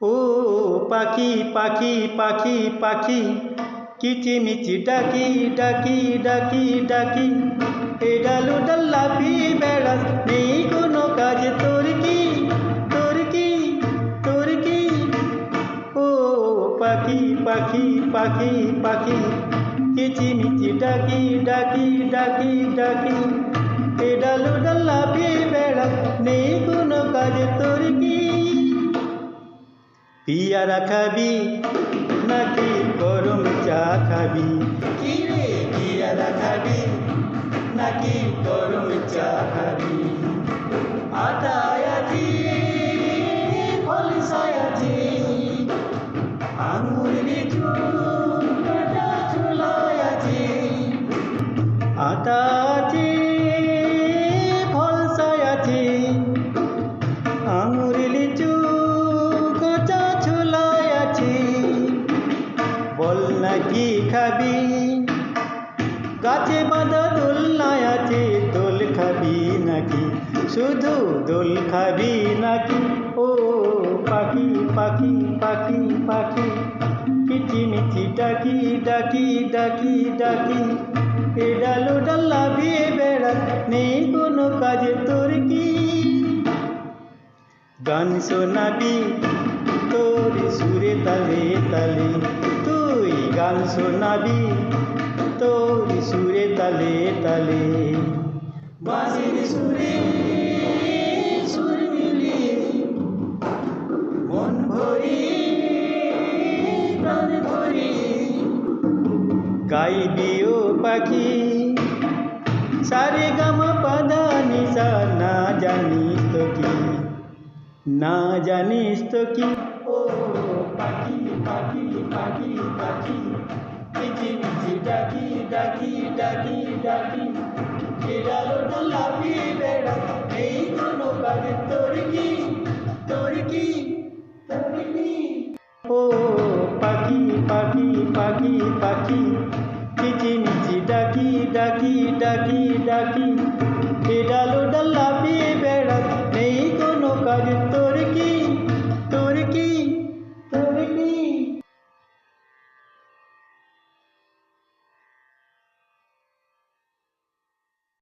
ও পাখি পাখি পাখি পাখি কিচিমিচি ডাকি ডাকি ডাকি ডাকি এ ডালু ডাল্লাপি বেড়াস নেই কোনো কাজ তোর কি তোর কি তোর কি ও পাখি পাখি পাখি পাখি কিচিমিচি ডাকি ডাকি ডাকি ডাকি পিয়ারা খাবি নাকি গরম চা খাবি? কি রে পিয়ারা খাবি নাকি গরম চা খাবি? আটায় আছি ফলসায় আছি। আঙুর আছি। আটা বল না কি খাবি? গাছে বাঁধা দোলনায় আছে, দোল খাবি নাকি? শুধু দোল খাবি নাকি? ও পাখি পাখি পাখি পাখি। কিচিমিচি ডাকি ডাকি ডাকি ডাকি। এ ডালো ডাল্লা বিয়ে বেড়া, নেই কোনো কাজে তোর কি? গান শোনাবি, তোর সুরে তালে তালে তুই গান শোনাবি, তোর সুরে তালে তালে। বাঁশির সুরে সুর মিলিয়ে মন ভরি, প্রাণ ভরি। গাইবি ও পাখি সারে গামা পাদা নিশা না জানিস তো কি? না জানিস তো কি? ও পাখি পাখি পাখি কিচি মিচি ডাকি ডাকি ডাকি ডাকি কেরালো ডালাপি বেড়া এই কোনো কাজে তোর কি তোর কি কি ও পাখি পাখি পাখি পাখি কিচি মিচি ডাকি ডাকি ডাকি ডাকি।